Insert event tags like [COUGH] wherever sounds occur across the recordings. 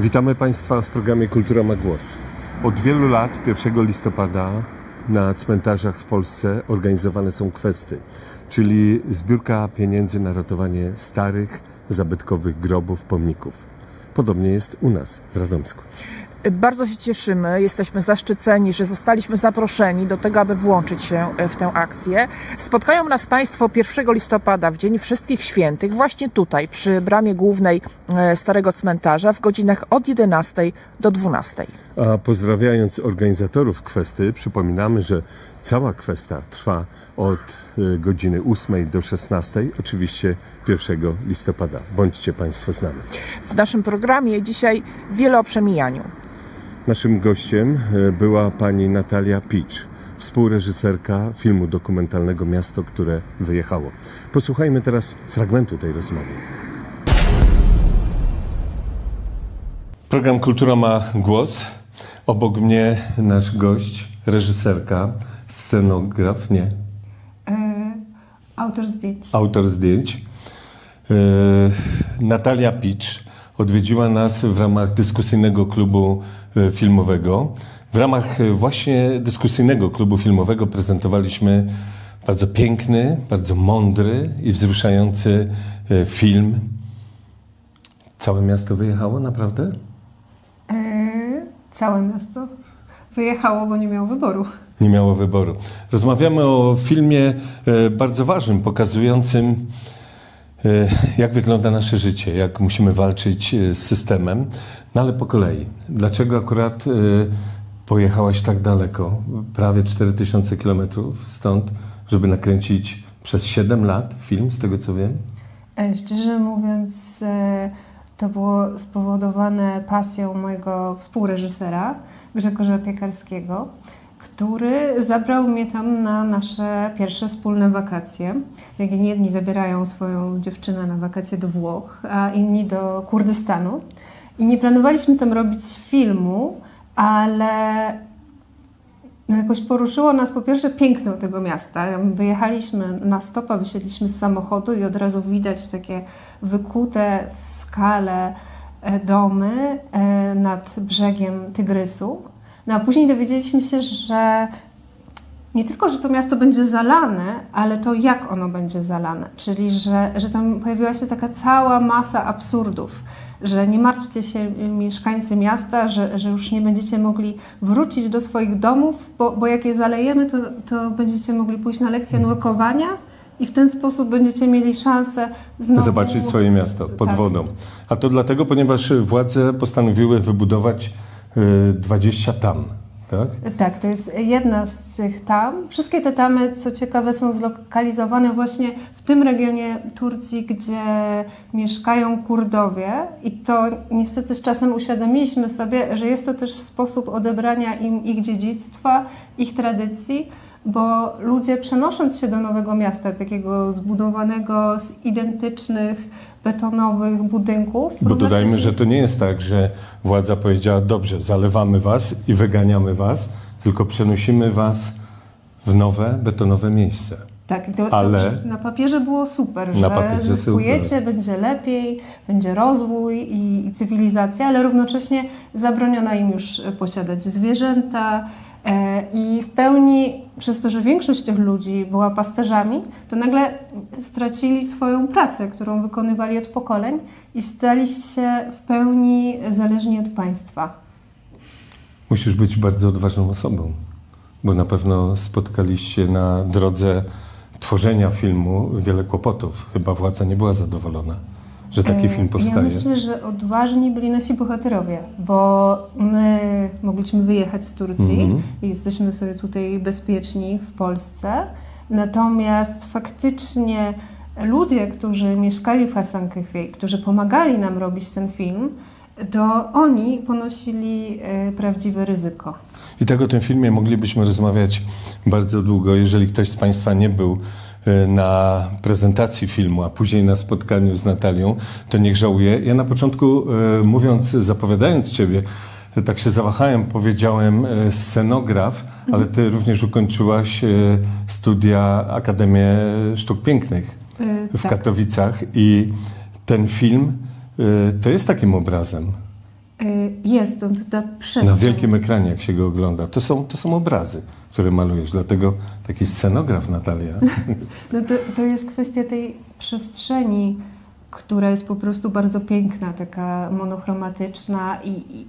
Witamy Państwa w programie Kultura ma głos. Od wielu lat, 1 listopada, na cmentarzach w Polsce organizowane są kwesty, czyli zbiórka pieniędzy na ratowanie starych, zabytkowych grobów, pomników. Podobnie jest u nas w Radomsku. Bardzo się cieszymy, jesteśmy zaszczyceni, że zostaliśmy zaproszeni do tego, aby włączyć się e, w tę akcję. Spotkają nas Państwo 1 listopada, w Dzień Wszystkich Świętych, właśnie tutaj, przy bramie głównej e, Starego Cmentarza, w godzinach od 11 do 12. A pozdrawiając organizatorów kwesty, przypominamy, że cała kwesta trwa od y, godziny 8 do 16, oczywiście 1 listopada. Bądźcie Państwo z nami. W naszym programie dzisiaj wiele o przemijaniu. Naszym gościem e, była pani Natalia Picz, współreżyserka filmu dokumentalnego Miasto, które wyjechało. Posłuchajmy teraz fragmentu tej rozmowy. Program Kultura ma głos. Obok mnie nasz gość, reżyserka, scenograf, nie, E, Autor zdjęć. autor zdjęć. E, Natalia Picz odwiedziła nas w ramach dyskusyjnego klubu e, filmowego. W ramach e, właśnie dyskusyjnego klubu filmowego prezentowaliśmy bardzo piękny, bardzo mądry i wzruszający e, film. Całe miasto wyjechało, naprawdę? E, Całe miasto wyjechało, bo nie miało wyboru. Nie miało wyboru. Rozmawiamy o filmie bardzo ważnym, pokazującym, jak wygląda nasze życie, jak musimy walczyć e, z systemem, no ale po kolei. Dlaczego akurat e, pojechałaś tak daleko, prawie 4000 kilometrów stąd, żeby nakręcić przez 7 lat film, z tego co wiem? E, Szczerze mówiąc, e, to było spowodowane pasją mojego współreżysera, Grzegorza Piekarskiego, który zabrał mnie tam na nasze pierwsze wspólne wakacje. Jak jedni zabierają swoją dziewczynę na wakacje do Włoch, a inni do Kurdystanu. I nie planowaliśmy tam robić filmu, ale no jakoś poruszyło nas po pierwsze piękno tego miasta. Wyjechaliśmy na stopa, wysiedliśmy z samochodu i od razu widać takie wykute w skale e, domy e, nad brzegiem Tygrysu. No a później dowiedzieliśmy się, że nie tylko, że to miasto będzie zalane, ale to jak ono będzie zalane. Czyli, że, że tam pojawiła się taka cała masa absurdów, że nie martwcie się y, mieszkańcy miasta, że, że już nie będziecie mogli wrócić do swoich domów, bo, bo jak je zalejemy, to, to będziecie mogli pójść na lekcję nurkowania i w ten sposób będziecie mieli szansę znowu... Zobaczyć swoje miasto pod Tak. wodą. A to dlatego, ponieważ władze postanowiły wybudować 20 tam, tak? Tak, to jest jedna z tych tam. Wszystkie te tamy, co ciekawe, są zlokalizowane właśnie w tym regionie Turcji, gdzie mieszkają Kurdowie. I to niestety z czasem uświadomiliśmy sobie, że jest to też sposób odebrania im ich dziedzictwa, ich tradycji, bo ludzie przenosząc się do nowego miasta, takiego zbudowanego z identycznych betonowych budynków. Bo dodajmy, równocześnie- że to nie jest tak, że władza powiedziała, dobrze, zalewamy was i wyganiamy was, tylko przenosimy was w nowe, betonowe miejsce. Tak, to, Ale- to na papierze było super, że zyskujecie, będzie lepiej, będzie rozwój i, i cywilizacja, ale równocześnie zabroniono im już posiadać zwierzęta i w pełni, przez to, że większość tych ludzi była pasterzami, to nagle stracili swoją pracę, którą wykonywali od pokoleń i stali się w pełni zależni od państwa. Musisz być bardzo odważną osobą, bo na pewno spotkaliście na drodze tworzenia filmu wiele kłopotów. Chyba władza nie była zadowolona, że taki E, film powstaje. Ja myślę, że odważni byli nasi bohaterowie, bo my mogliśmy wyjechać z Turcji Mhm. i jesteśmy sobie tutaj bezpieczni w Polsce. Natomiast faktycznie ludzie, którzy mieszkali w Hasankeyfie, którzy pomagali nam robić ten film, to oni ponosili e, prawdziwe ryzyko. I tak o tym filmie moglibyśmy rozmawiać bardzo długo. Jeżeli ktoś z Państwa nie był na prezentacji filmu, a później na spotkaniu z Natalią, to niech żałuje. Ja na początku, e, mówiąc, zapowiadając Ciebie, e, tak się zawahałem, powiedziałem scenograf, ale Ty również ukończyłaś studia Akademię Sztuk Pięknych w tak. Katowicach i ten film to jest takim obrazem. Jest stąd ta przestrzeń. Na wielkim ekranie, jak się go ogląda. To są, to są obrazy, które malujesz. Dlatego taki scenograf, Natalia. [LAUGHS] No to, to jest kwestia tej przestrzeni, która jest po prostu bardzo piękna, taka monochromatyczna i, i,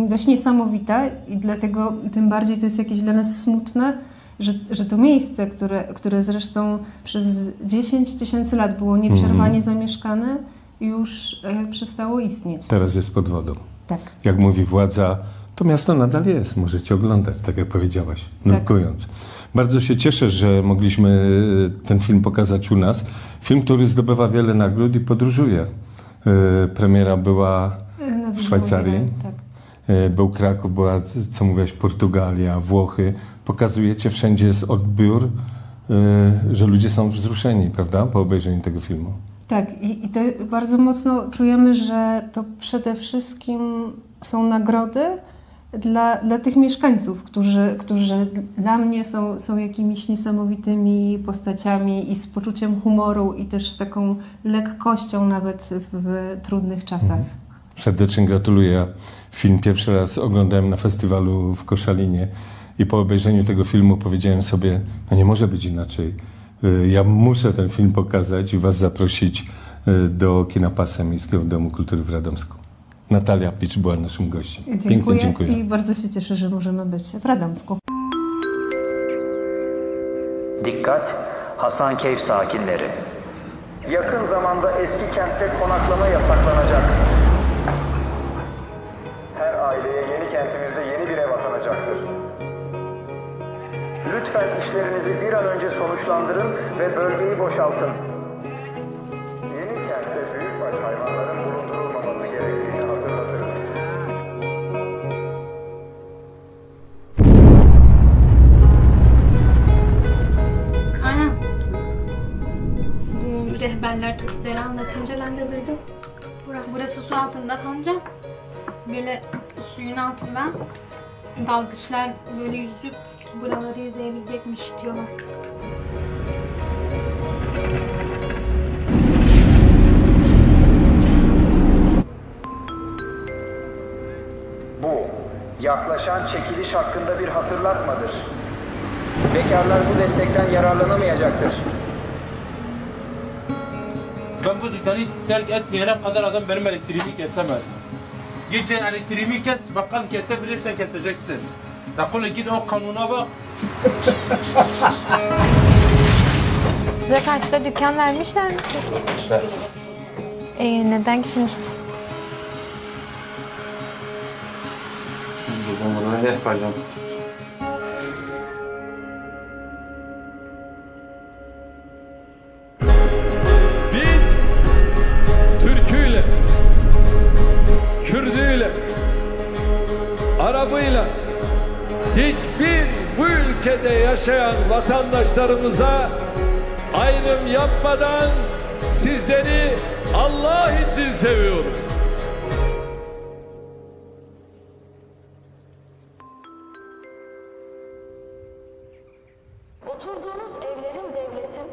i dość niesamowita i dlatego tym bardziej to jest jakieś dla nas smutne, że, że to miejsce, które, które zresztą przez 10 tysięcy lat było nieprzerwanie zamieszkane, już e, przestało istnieć. Teraz jest pod wodą. Tak. Jak mówi władza, to miasto nadal jest. Możecie oglądać, tak jak powiedziałaś, nurkując. Bardzo się cieszę, że mogliśmy e, ten film pokazać u nas. Film, który zdobywa wiele nagród i podróżuje. E, Premiera była E, na w Szwajcarii. Tak. Był Kraków, była, co mówiłeś, Portugalia, Włochy. Pokazujecie, wszędzie jest odbiór, że ludzie są wzruszeni, prawda, po obejrzeniu tego filmu. Tak, i, i bardzo mocno czujemy, że to przede wszystkim są nagrody dla, dla tych mieszkańców, którzy, którzy dla mnie są, są jakimiś niesamowitymi postaciami i z poczuciem humoru i też z taką lekkością nawet w, trudnych czasach. Serdecznie gratuluję. Film pierwszy raz oglądałem na festiwalu w Koszalinie i po obejrzeniu tego filmu powiedziałem sobie, no nie może być inaczej. Y, Ja muszę ten film pokazać i was zaprosić y, do kina Pasa Miejskiego Domu Kultury w Radomsku. Natalia Picz była naszym gościem. Dziękuję, Pięknie dziękuję. i bardzo się cieszę, że możemy być w Radomsku. Dikkat! Hasankeyf sakinleri. Yakın zamanda eski kentte konaklama yasaklanacak. İşlerinizi bir an önce sonuçlandırın ve bölgeyi boşaltın. Yeni kentte büyükbaş hayvanların bulundurulmaması gerektiğini hatırlatırım. Aynen. Bu rehberler turistlere anlatınca ben de duydum. Burası, su altında kalınca böyle suyun altından dalgıçlar böyle yüzüp buraları izleyebilecekmiş diyorlar. Bu, yaklaşan çekiliş hakkında bir hatırlatmadır. Bekarlar bu destekten yararlanamayacaktır. Ben bu dükkanı terk etmeyene kadar adam benim elektriğimi kesemez. Gideceksin elektriğimi kes, bakalım kesebilirsen keseceksin. Rakule git o kanuna bak. Size karşıda dükkan vermişler mi? İşte. Ee, neden gitmiyorsun? Bunu ne yapacağım? Ülkede yaşayan vatandaşlarımıza ayrım yapmadan sizleri Allah için seviyoruz. Oturduğunuz evlerin devletin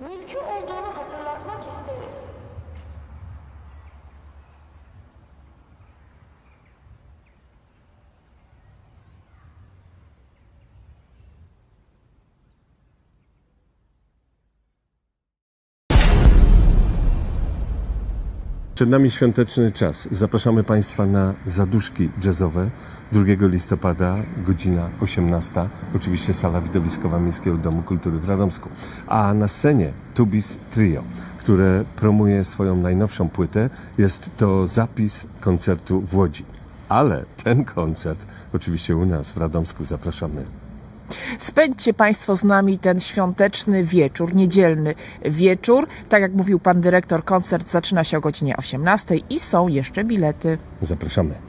mülkü olduğunu hatırlatmak isteriz. Przed nami świąteczny czas. Zapraszamy Państwa na zaduszki jazzowe 2 listopada, godzina 18. Oczywiście sala widowiskowa Miejskiego Domu Kultury w Radomsku. A na scenie Tubis Trio, które promuje swoją najnowszą płytę. Jest to zapis koncertu w Łodzi. Ale ten koncert oczywiście u nas w Radomsku zapraszamy. Spędźcie Państwo z nami ten świąteczny wieczór, niedzielny wieczór. Tak jak mówił Pan Dyrektor, koncert zaczyna się o godzinie 18 i są jeszcze bilety. Zapraszamy.